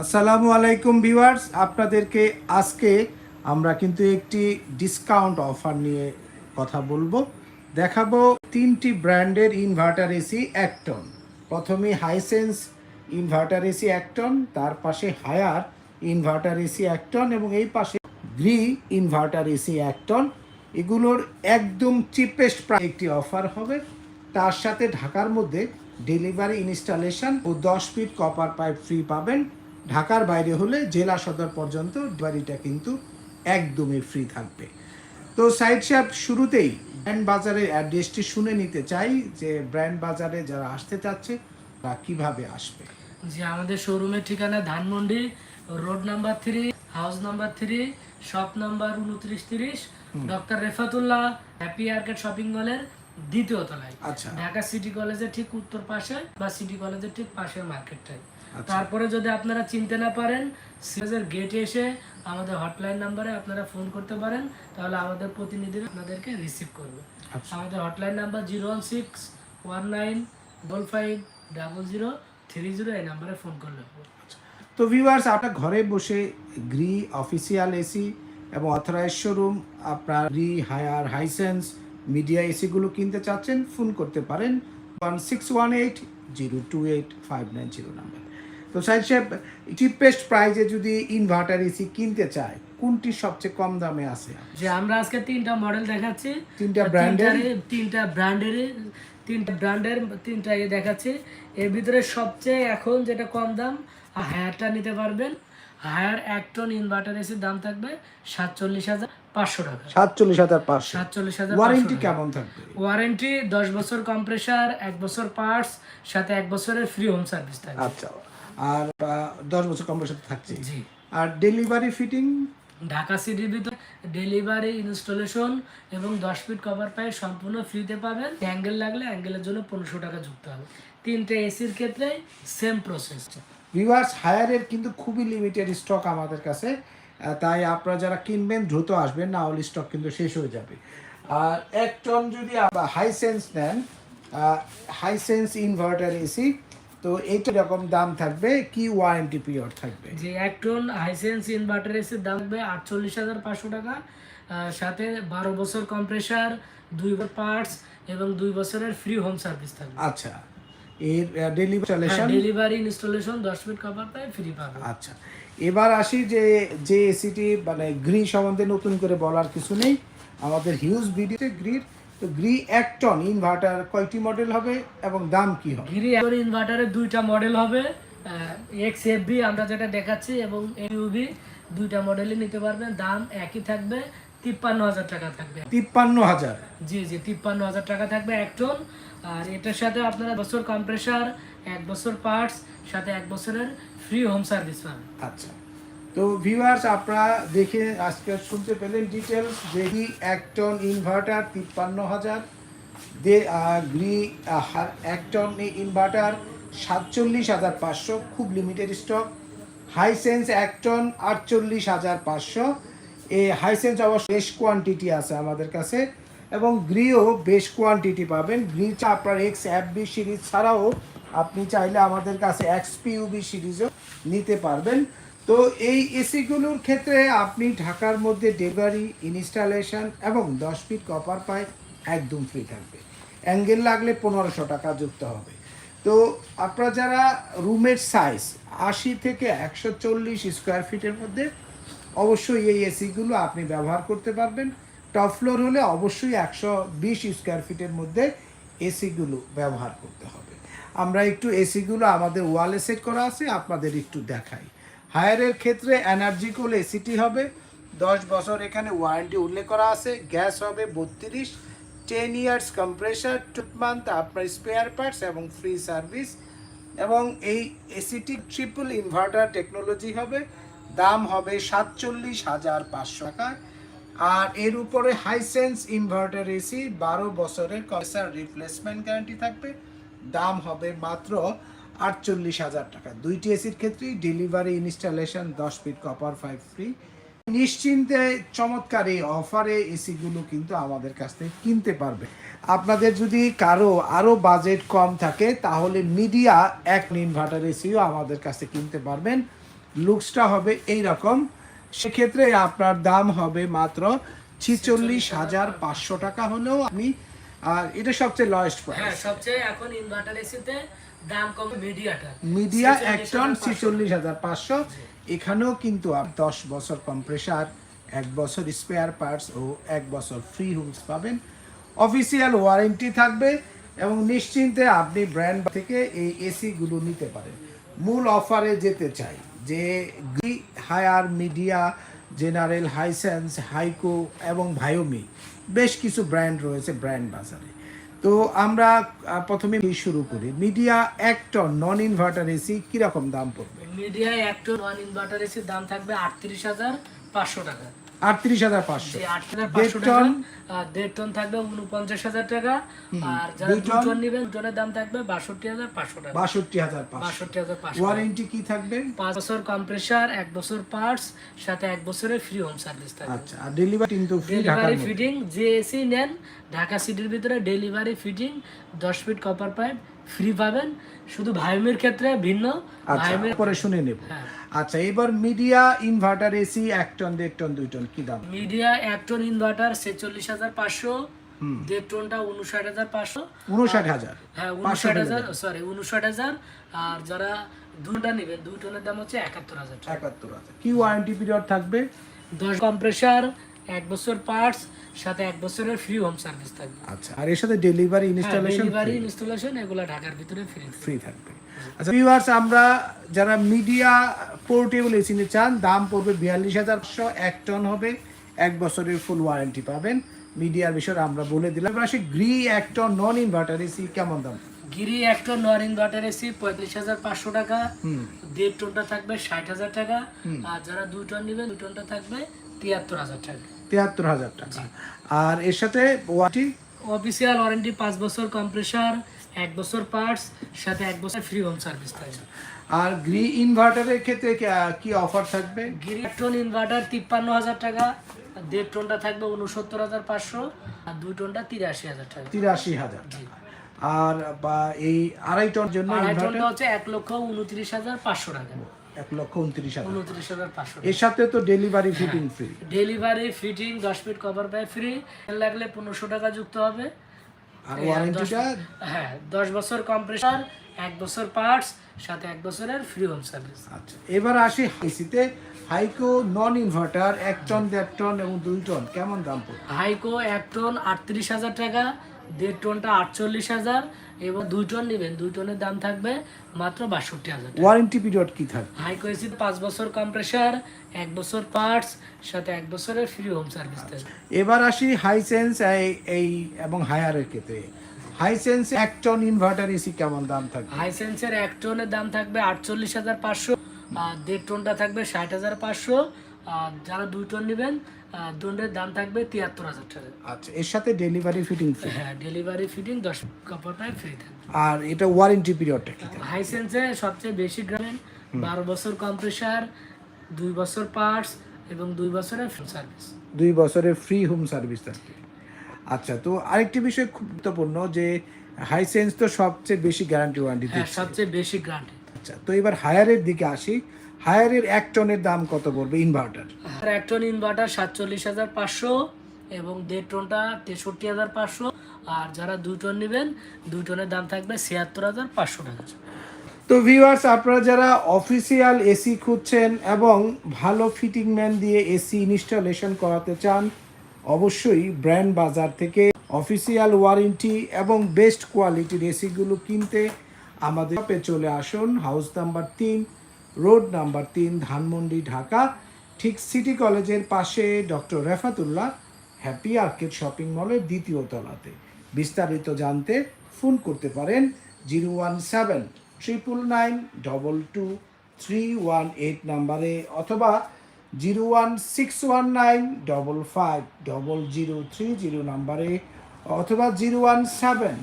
আসসালামু আলাইকুম ভিউয়ার্স, আপনাদেরকে আজকে আমরা কিন্তু একটি ডিসকাউন্ট অফার নিয়ে কথা বলব। দেখাবো তিনটি ব্র্যান্ডের ইনভার্টার এসি এক টন প্রথমে হাইসেন্স ইনভার্টার এসি এক টন তার পাশে হায়ার ইনভার্টার এসি এক টন এবং এই পাশে গ্রি ইনভার্টার এসি এক টন এগুলোর একদম চিপেস্ট প্রায় একটি অফার হবে। তার সাথে ঢাকার মধ্যে ডেলিভারি ইনস্টলেশন ও দশ ফিট কপার পাইপ ফ্রি পাবেন। ঢাকার বাইরে হলে জেলা সদর পর্যন্ত ডেলিভারিটা কিন্তু একদমই ফ্রি থাকবে। তো সাইড শ্যাপ শুরুতেই ব্র্যান্ড বাজারের অ্যাড্রেসটি শুনে নিতে চাই যে ব্র্যান্ড বাজারে যারা আসতে চাচ্ছে তারা কীভাবে আসবে? যে আমাদের শোরুমের ঠিকানা Dhanmondi road number three house number three shop number উনত্রিশ তিরিশ doctor Refatullah happy arcade shopping মলের দ্বিতীয় তলায় আচ্ছা। ঢাকা সিটি কলেজের ঠিক উত্তর পাশে বা সিটি কলেজের ঠিক পাশের মার্কেটটাই। আচ্ছা। তারপরে যদি আপনারা চিনতে না পারেন সিলেজের গেটে এসে আমাদের হটলাইন নাম্বারে আপনারা ফোন করতে পারেন তাহলে আমাদের প্রতিনিধিরা আপনাদেরকে রিসিভ করবে। আচ্ছা। আমাদের hotline number zero one six one nine double five double zero three zero এই নাম্বারে ফোন করলে তো ভিউয়ার্স আপনার ঘরে বসে গ্রি অফিসিয়াল এসি এবং অথরাইজ শোরুম আপনার গ্রি হায়ার হাইসেন্স মিডিয়া এসিগুলো কিনতে চাচ্ছেন ফোন করতে পারেন one six one eight zero two eight five nine zero number. তো সাইড সাহেব চিপেস্ট প্রাইজে যদি ইনভার্টার এসি কিনতে চায় কোনটি সবচেয়ে কম দামে আছে? যে আমরা আজকে তিনটা মডেল দেখাচ্ছি তিনটা ব্র্যান্ডের? তিনটা ব্র্যান্ডের তিনটা ব্র্যান্ডের তিনটা ইয়ে দেখাচ্ছি। এর ভিতরে সবচেয়ে এখন যেটা কম দাম হায়ারটা নিতে পারবেন। হায়ার এক টন ইনভার্টার এসির দাম থাকবে সাতচল্লিশ হাজার। পাঁচশো টাকা। সাতচল্লিশ হাজার পাঁচশো। সাতচল্লিশ হাজার ওয়ারেন্টি কেমন থাকবে? ওয়ারেন্টি দশ বছর কম্প্রেসার এক বছর পার্টস সাথে এক বছরের ফ্রি হোম সার্ভিস থাকবে। আচ্ছা। আর দশ বছর কম বছর থাকছে জি। আর ডেলিভারি ফিটিং ঢাকা সিটির ভিতরে ডেলিভারি ইনস্টলেশন এবং দশ ফিট কভার পাই সম্পূর্ণ ফ্রিতে পাবেন। অ্যাঙ্গেল লাগলে অ্যাঙ্গেলের জন্য পনেরোশো টাকা যুক্ত হবে। তিনটে এসির ক্ষেত্রে সেম প্রসেস ভিউয়ার্স হায়ারের কিন্তু খুবই লিমিটেড স্টক আমাদের কাছে। তাই আপনারা যারা কিনবেন দ্রুত আসবেন না হলে স্টক কিন্তু শেষ হয়ে যাবে। আর এক টন যদি হাইসেন্স নেন হাইসেন্স ইনভার্টার এসি তো এইটা রকম দাম থাকবে কি ওয়ারেন্টি পিরিয়ড থাকবে। যে এক টন হাইসেন্স ইনভার্টার এসির দাম হবে আটচল্লিশ হাজার পাঁচশো টাকা সাথে বারো বছর কম্প্রেসার দুই পার্টস এবং দুই বছরের ফ্রি হোম সার্ভিস থাকবে। আচ্ছা এর ডেলিভারি ডেলিভারি ইনস্টলেশন দশ মিনিট কভার পাই ফ্রি পাবে আচ্ছা এবার আসি যে যে এসিটি মানে গ্রি সম্বন্ধে নতুন করে বলার কিছু নেই। আমাদের হিউজ ভিডিওতে গ্রির তো গ্রি এক টন ইনভার্টার কয়টি মডেল হবে এবং দাম কি হবে? গিরি এখন ইনভার্টারের দুইটা মডেল হবে এক্স এফ বি আমরা যেটা দেখাচ্ছি এবং ইউবি দুইটা মডেলই নিতে পারবেন। দাম একই থাকবে তিপ্পান্ন হাজার টাকা থাকবে। তিপ্পান্ন হাজার? জি জি তিপ্পান্ন হাজার টাকা থাকবে এক টন আর এটার সাথে আপনারা বছর কম্প্রেসার এক বছর পার্টস, সাথে এক বছরের ফ্রি হোম সার্ভিস পাবেন আচ্ছা। তো ভিউয়ার্স আপনারা দেখে আজকে শুনতে পেলেন ডিটেলস দেখি এক টন ইনভার্টার তিপ্পান্ন হাজার, দে গ্রি এক টন ইনভার্টার সাতচল্লিশ হাজার পাঁচশো, খুব লিমিটেড স্টক হাইসেন্স এক টন আটচল্লিশ হাজার পাঁচশো। এই হাইসেন্স অবশ্য বেশ কোয়ান্টিটি আছে আমাদের কাছে, এবং গ্রিও বেশ কোয়ান্টিটি পাবেন। গ্রিটা আপনার এক্স অ্যাপ বি সিরিজ ছাড়াও আপনি চাইলে আমাদের কাছে এক্সপিউবি সিরিজও নিতে পারবেন। তো এই এসিগুলোর ক্ষেত্রে আপনি ঢাকার মধ্যে ডেলিভারি, ইনস্টলেশন এবং দশ ফিট কপার পাইপ একদম ফ্রি থাকবে। অ্যাঙ্গেল লাগলে পনেরোশো টাকা যুক্ত হবে। তো আপনারা যারা রুমের সাইজ আশি থেকে একশো চল্লিশ স্কোয়ার ফিটের মধ্যে, অবশ্যই এই এসিগুলো আপনি ব্যবহার করতে পারবেন। টপ ফ্লোর হলে অবশ্যই একশো বিশ স্কোয়ার ফিটের মধ্যে এসিগুলো ব্যবহার করতে হবে। আমরা একটু এসিগুলো আমাদের ওয়ালে সেট করা আছে, আপনাদের একটু দেখাই। হায়ারের ক্ষেত্রে এনার্জিকুল এসিটি হবে। দশ বছর এখানে ওয়ারেন্টি উল্লেখ করা আছে। গ্যাস হবে বত্রিশ। Ten years compressor, two month আপনার স্পেয়ার পার্টস এবং ফ্রি সার্ভিস। এবং এই এসিটি ট্রিপল ইনভার্টার টেকনোলজি হবে। দাম হবে সাতচল্লিশ হাজার পাঁচশো টাকা। আর এর উপরে হাইসেন্স ইনভার্টার এসি বারো বছরের কনসার রিপ্লেসমেন্ট গ্যারান্টি থাকবে। দাম হবে মাত্র আটচল্লিশ হাজার টাকা। দুইটি এসির ক্ষেত্রেই ডেলিভারি, ইনস্টলেশন, দশ ফিট কপার ফাইভ ফ্রি নিশ্চিন্তে চমৎকার এই অফারে এসিগুলো কিন্তু আমাদের কাছ থেকে কিনতে পারবে। আপনাদের যদি কারও আরও বাজেট কম থাকে, তাহলে মিডিয়া এক ইনভার্টার এসিও আমাদের কাছে কিনতে পারবেন। লুকসটা হবে এই রকম সেক্ষেত্রে আপনার দাম হবে মাত্র ছিচল্লিশ হাজার পাঁচশো টাকা হলেও আপনি আর এটা সবচেয়ে লয়েস্ট হ্যাঁ সবচেয়ে এখন ইনভার্টার এসিতে দাম কম মিডিয়াটা মিডিয়া এক টন ছিচল্লিশ হাজার পাঁচশো। এখানেও কিন্তু আপ- দশ বছর কম্প্রেসার এক বছর স্পেয়ার পার্টস ও এক বছর ফ্রি হুমস পাবেন। অফিসিয়াল ওয়ারেন্টি থাকবে এবং নিশ্চিন্তে আপনি ব্র্যান্ড থেকে এই এসিগুলো নিতে পারেন। মূল অফারে যেতে চাই যে Gree Haier Midea General Hisense Haiko এবং ভায়োমি বেশ কিছু ব্র্যান্ড রয়েছে ব্র্যান্ড বাজারে। তো আমরা প্রথমে শুরু করি। মিডিয়া একটন নন ইনভার্টার এসি কীরকম দাম পড়বে? মিডিয়া একটা নন ইনভার্টার এসির দাম থাকবে আটত্রিশ হাজার পাঁচশো টাকা। আটত্রিশ হাজার পাঁচশো। দেড় টন। দেড় টন থাকবে উনপঞ্চাশ হাজার টাকা আর যারা দু টন? নেবেন দুজনের দাম থাকবে বাষট্টি হাজার পাঁচশো টাকা। বাষট্টি হাজার বাষট্টি হাজার পাঁচশো। ওয়ারেন্টি কি থাকবে? পাঁচ বছর কম্প্রেসার এক বছর পার্টস সাথে এক বছরের ফ্রি হোম সার্ভিস থাকবে। আচ্ছা আর ডেলিভারি কিন্তু ফ্রি ঢাকার ফিটিং যে এসি নেন ঢাকা সিটির ভিতরে ডেলিভারি ফিটিং দশ ফিট কপার পাইপ ফ্রি পাবেন। শুধু ভাইমের ক্ষেত্রে ভিন্ন। আচ্ছা ভাইমের পরে শুনে নেব। হ্যাঁ। আচ্ছা এবার মিডিয়া ইনভার্টার এসি এক টন দেড় টন দুই টন কি দাম? মিডিয়া এক টন ইনভার্টার ছেচল্লিশ হাজার পাঁচশো। দেড় টনটা উনষাট হাজার পাঁচশো। উনষাট হাজার? হ্যাঁ উনষাট হাজার সরি উনষাট হাজার। আর যারা দুটা নেবেন দুই টনের দাম হচ্ছে একাত্তর হাজার একাত্তর হাজার। কি ওয়ারেন্টি পিরিয়ড থাকবে? দশ কম্প্রেসার এক বছর পার্টস সাথে এক বছরের ফ্রি হোম সার্ভিস থাকবে। আচ্ছা আর এর সাথে ডেলিভারি ইনস্টলেশন ডেলিভারি ইনস্টলেশন এগুলো ঢাকার ভিতরে ফ্রি ফ্রি থাকবে। আচ্ছা ভিউয়ার্স আমরা যারা মিডিয়া পোর্টেবল এসি নিতে চান দাম পড়বে বিয়াল্লিশ হাজার এক টন হবে এক বছরের ফুল ওয়ারেন্টি পাবেন। মিডিয়ার বিষয়ে আমরা বলে দিলাম। এবার আসি গ্রি এক টন নন ইনভার্টার এসি কেমন দাম? গিরি একটা নন ইনভার্টার এসি পঁয়ত্রিশ হাজার পাঁচশো টাকা। দেড় টনটা থাকবে ষাট হাজার টাকা। আর যারা দুই টন নেবেন দুই টনটা থাকবে তিয়াত্তর হাজার টাকা। তিয়াত্তর হাজার টাকা। আর এর সাথে ওয়ারেন্টি? অফিসিয়াল ওয়ারেন্টি পাঁচ বছর কম্প্রেসার এক বছর পার্টস সাথে এক বছর ফ্রি হোম সার্ভিস থাকবে আর গ্রি ইনভার্টারের ক্ষেত্রে কি- অফার থাকবে? গিরি এক ইনভার্টার তিপ্পান্ন হাজার টাকা দেড় টনটা থাকবে উনসত্তর হাজার পাঁচশো আর দুই টনটা তিরাশি হাজার টাকা। তিরাশি হাজার আর বা এই আড়াই টন জন্য আড়াই টনটা হচ্ছে এক লক্ষ উনত্রিশ হাজার পাঁচশো টাকা। এক লক্ষ উনত্রিশ হাজার উনত্রিশ হাজার পাঁচশো এর সাথে তো delivery fitting free delivery fitting দশ ফিট কভার পাই ফ্রি লাগলে পনেরোশো টাকা যুক্ত হবে। আর ওয়ারেন্টিটা হ্যাঁ দশ বছর কম্প্রেসার এক বছর পার্টস সাথে এক বছরের ফ্রি হোম সার্ভিস আচ্ছা এবার আসি এসিতে হাইকো নন ইনভার্টার এক টন দেড় টন এবং দুই টন কেমন দাম পড়বে? হাইকো এক টন আটত্রিশ হাজার টাকা দেড় টনটা আটচল্লিশ হাজার এবং দুই টন নেবেন। দুই টনের দাম থাকবে মাত্র বাষট্টি হাজার ওয়ারেন্টি পিরিয়ড কি থাকবে হাইকো এসি পাঁচ বছর কম্প্রেসার এক বছর পার্টস সাথে এক বছরের ফ্রি হোম সার্ভিস থাকবে এবার আসি হাইসেন্স এই এবং হায়ারের ক্ষেত্রে। হাইসেন্স এক টন ইনভার্টার এসি কেমন দাম থাকবে? হাইসেন্সের এক টনের দাম থাকবে আটচল্লিশ হাজার পাঁচশো আর দেড় টনটা থাকবে ষাট হাজার পাঁচশো আর যারা দুই টন নেবেন টনের দাম থাকবে তিয়াত্তর হাজার টাকা। আচ্ছা এর সাথে ডেলিভারি ফিটিং ফ্রি হ্যাঁ ডেলিভারি ফিটিং দশ কাপড় ফ্রি থাকবে। আর এটা ওয়ারেন্টি পিরিয়ডটা কি হাইসেন্সে সবচেয়ে বেশি গ্রামেন বারো বছর কম্প্রেসার দুই বছর পার্টস এবং দুই বছরের সার্ভিস দুই বছরের ফ্রি হোম সার্ভিস থাকবে। আচ্ছা তো আরেকটি বিষয় খুব গুরুত্বপূর্ণ যে হাইসেন্স তো সবচেয়ে বেশি গ্যারান্টি ওয়ারেন্টি দিচ্ছে সবচেয়ে বেশি গ্যারান্টি আচ্ছা তো এবার হায়ারের দিকে আসি। হায়ারের এক টনের দাম কত পড়বে ইনভার্টার আর এক টন ইনভার্টার সাতচল্লিশ হাজার পাঁচশো এবং দেড় টনটা তেষট্টি হাজার পাঁচশো। আর যারা দুই টন নেবেন, দুই টনের দাম থাকবে ছিয়াত্তর হাজার পাঁচশো টাকা। তো ভিউয়ার্স আপনারা যারা অফিসিয়াল এসি খুঁজছেন এবং ভালো ফিটিং ম্যান দিয়ে এসি ইনস্টলেশন করাতে চান, অবশ্যই ব্র্যান্ড বাজার থেকে অফিসিয়াল ওয়ারেন্টি এবং বেস্ট কোয়ালিটির এসিগুলো কিনতে আমাদের চলে আসুন। হাউস নাম্বার তিন রোড নাম্বার তিন, ধানমন্ডি, ঢাকা। ঠিক সিটি কলেজের পাশে doctor Refatullah happy arcade shopping মলের দ্বিতীয় তলাতে। বিস্তারিত জানতে ফোন করতে পারেন zero one seven triple nine double two three one eight নাম্বারে অথবা zero one six one nine double five double zero three zero নাম্বারে অথবা zero one seven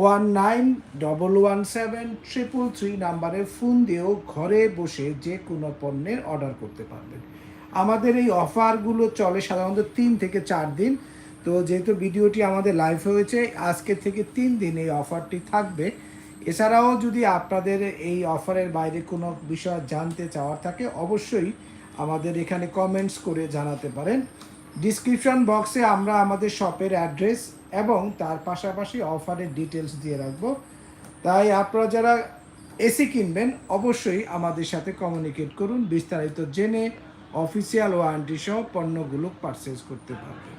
one nine double one seven triple three নাম্বারে phone দিয়েও ঘরে বসে যে কোনো পণ্যের অর্ডার করতে পারবেন। আমাদের এই অফারগুলো চলে সাধারণত তিন থেকে চার দিন। তো যেহেতু ভিডিওটি আমাদের লাইভ হয়েছে, আজকে থেকে তিন দিন এই অফারটি থাকবে। এছাড়াও যদি আপনাদের এই অফারের বাইরে কোনো বিষয় জানতে চাওয়ার থাকে, অবশ্যই আমাদের এখানে কমেন্টস করে জানাতে পারেন। ডিসক্রিপশন বক্সে আমরা আমাদের শপের অ্যাড্রেস এবং তার পাশাপাশি অফারের ডিটেলস দিয়ে রাখব। তাই আপনারা যারা এসি কিনবেন, অবশ্যই আমাদের সাথে কমিউনিকেট করুন। বিস্তারিত জেনে অফিসিয়াল ওয়ারেন্টি সহ পণ্যগুলো পারচেস করতে পারবেন।